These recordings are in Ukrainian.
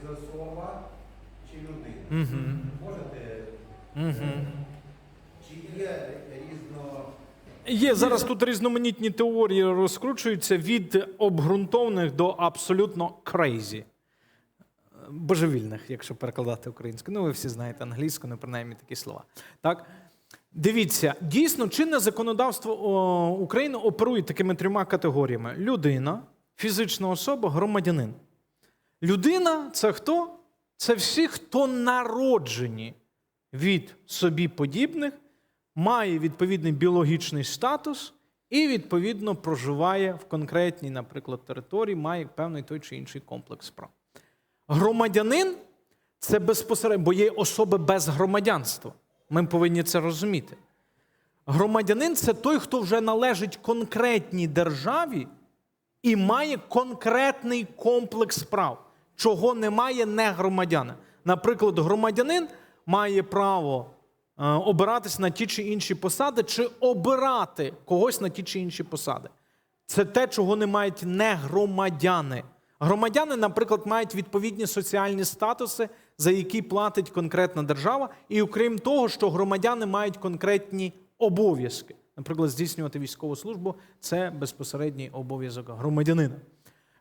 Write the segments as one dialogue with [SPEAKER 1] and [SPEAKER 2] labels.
[SPEAKER 1] фізособа чи людина.
[SPEAKER 2] Угу.
[SPEAKER 1] Можете,
[SPEAKER 2] Угу.
[SPEAKER 1] чи є різно
[SPEAKER 2] Є зараз тут різноманітні теорії розкручуються від обґрунтовних до абсолютно crazy. Божевільних, якщо перекладати українською. Ну, ви всі знаєте англійську, ну, принаймні такі слова. Так? Дивіться, дійсно, чинне законодавство України оперує такими трьома категоріями: людина, фізична особа, громадянин. Людина це хто? Це всі, хто народжені від собі подібних, має відповідний біологічний статус і, відповідно, проживає в конкретній, наприклад, території, має певний той чи інший комплекс прав. Громадянин це безпосередньо, бо є особи без громадянства. Ми повинні це розуміти. Громадянин це той, хто вже належить конкретній державі і має конкретний комплекс прав, чого немає не громадянина. Наприклад, громадянин має право е, обиратись на ті чи інші посади, чи обирати когось на ті чи інші посади. Це те, чого не мають не громадяни. Громадяни, наприклад, мають відповідні соціальні статуси, за які платить конкретна держава, і окрім того, що громадяни мають конкретні обов'язки. Наприклад, здійснювати військову службу це безпосередній обов'язок громадянина.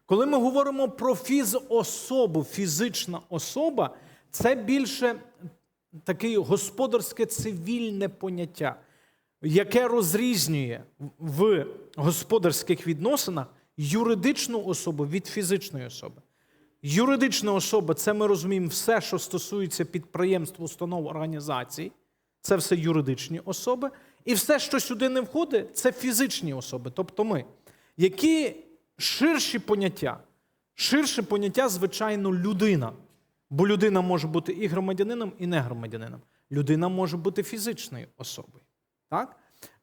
[SPEAKER 2] Коли ми говоримо про фізособу, фізична особа, це більше таке господарське цивільне поняття, яке розрізнює в господарських відносинах юридичну особу від фізичної особи. Юридична особа це ми розуміємо все, що стосується підприємств, установ, організацій. Це все юридичні особи. І все, що сюди не входить, це фізичні особи, тобто ми. Які ширші поняття? Ширше поняття, звичайно, людина. Бо людина може бути і громадянином, і не громадянином. Людина може бути фізичною особою. Так?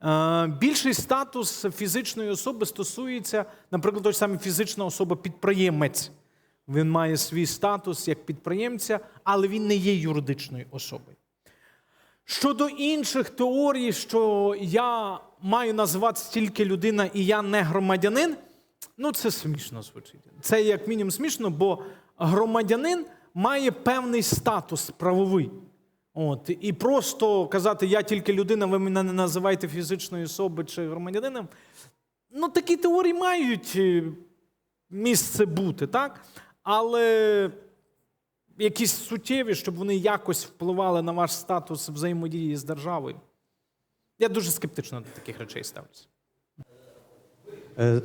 [SPEAKER 2] Е, більший статус фізичної особи стосується, наприклад, той самий фізична особа-підприємець. Він має свій статус як підприємця, але він не є юридичною особою. Щодо інших теорій, що я маю називатися тільки людина і я не громадянин, ну це смішно звучить. Це як мінімум смішно, бо громадянин має певний статус правовий. От, і просто казати, я тільки людина, ви мене не називаєте фізичною особою чи громадянином. Ну, такі теорії мають е, місце бути, так? Але якісь суттєві, щоб вони якось впливали на ваш статус взаємодії з державою. Я дуже скептично до таких речей ставлюся.
[SPEAKER 3] Е,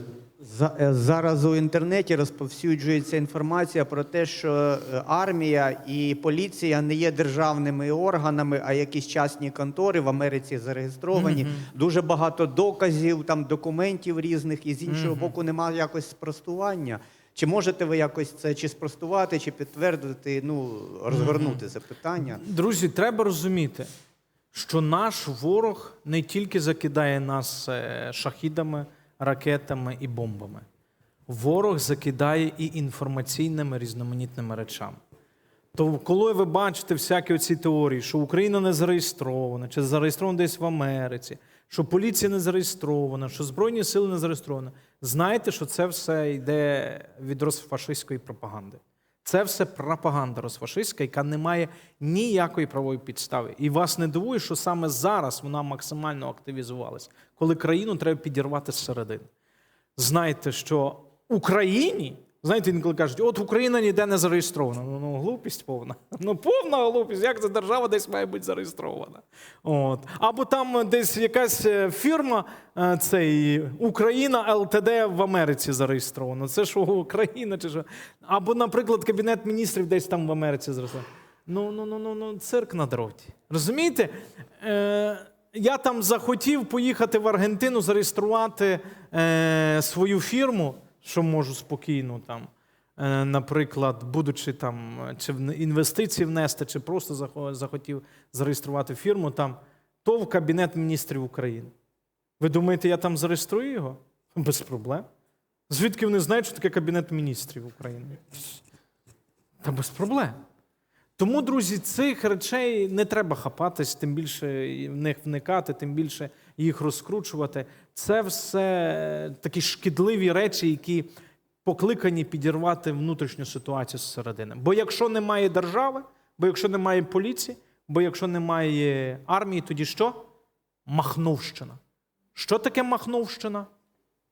[SPEAKER 3] е, Зараз у інтернеті розповсюджується інформація про те, що е, армія і поліція не є державними органами, а якісь частні контори в Америці зареєстровані. Дуже багато доказів, там документів різних, і з іншого боку, немає якось спростування. Чи можете ви якось це чи спростувати, чи підтвердити, ну розгорнути це питання?
[SPEAKER 2] Друзі, треба розуміти, що наш ворог не тільки закидає нас шахідами, ракетами і бомбами. Ворог закидає і інформаційними різноманітними речами. То коли ви бачите всякі оці теорії, що Україна не зареєстрована, чи зареєстрована десь в Америці, що поліція не зареєстрована, що Збройні сили не зареєстровані, знайте, що це все йде від розфашистської пропаганди. Це все пропаганда розфашистська, яка не має ніякої правової підстави. І вас не дивує, що саме зараз вона максимально активізувалась, коли країну треба підірвати зсередини. Знайте, що Україні, знаєте, інколи кажуть, от Україна ніде не зареєстрована. Ну, ну глупість повна. Ну, повна глупість. Як ця держава десь має бути зареєстрована? От. Або там десь якась е, фірма, е, цей Україна ЛТД в Америці зареєстрована. Це що Україна чи що? Або, наприклад, Кабінет міністрів десь там в Америці зареєстрований. Ну, ну, ну, ну, ну, цирк на дроті. Розумієте? Е, я там захотів поїхати в Аргентину, зареєструвати е, свою фірму, що можу спокійно там, е, наприклад, будучи там, чи інвестиції внести, чи просто захотів зареєструвати фірму там, то в Кабінет міністрів України. Ви думаєте, я там зареєструю його? Без проблем. Звідки вони знають, що таке Кабінет міністрів України? Та без проблем. Тому, друзі, цих речей не треба хапатись, тим більше в них вникати, тим більше їх розкручувати. Це все такі шкідливі речі, які покликані підірвати внутрішню ситуацію зсередини. Бо якщо немає держави, бо якщо немає поліції, бо якщо немає армії, тоді що? Махновщина. Що таке Махновщина?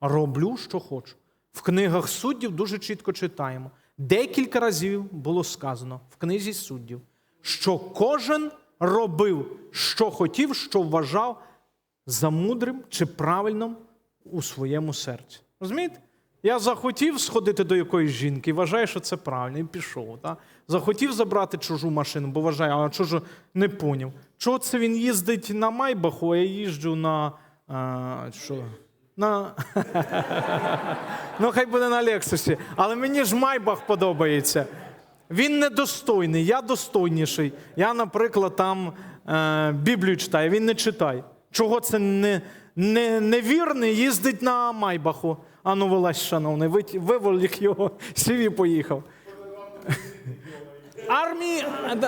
[SPEAKER 2] Роблю, що хочу. В книгах суддів дуже чітко читаємо. Декілька разів було сказано в книзі суддів, що кожен робив, що хотів, що вважав за мудрим чи правильним у своєму серці. Розумієте? Я захотів сходити до якоїсь жінки і вважаю, що це правильно, і пішов. Та? Захотів забрати чужу машину, бо вважаю, а чужу не поняв. Чого це він їздить на Майбаху, а я їжджу на. А, що? На... ну, хай буде на Лексусі. Але мені ж Майбах подобається. Він недостойний, я достойніший. Я, наприклад, там е, Біблію читаю, він не читає. Чого це не, не, невірний їздить на Майбаху? Ану, вилазь, шановний, ви- виволік його, сів і поїхав. Армії,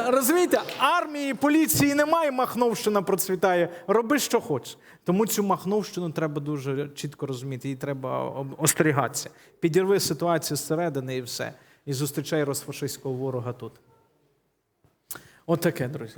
[SPEAKER 2] розумієте, армії, поліції немає, Махновщина процвітає. Роби, що хочеш. Тому цю Махновщину треба дуже чітко розуміти, її треба остерігатися. Підірви ситуацію зсередини і все. І зустрічай розфашистського ворога тут. Отаке, друзі.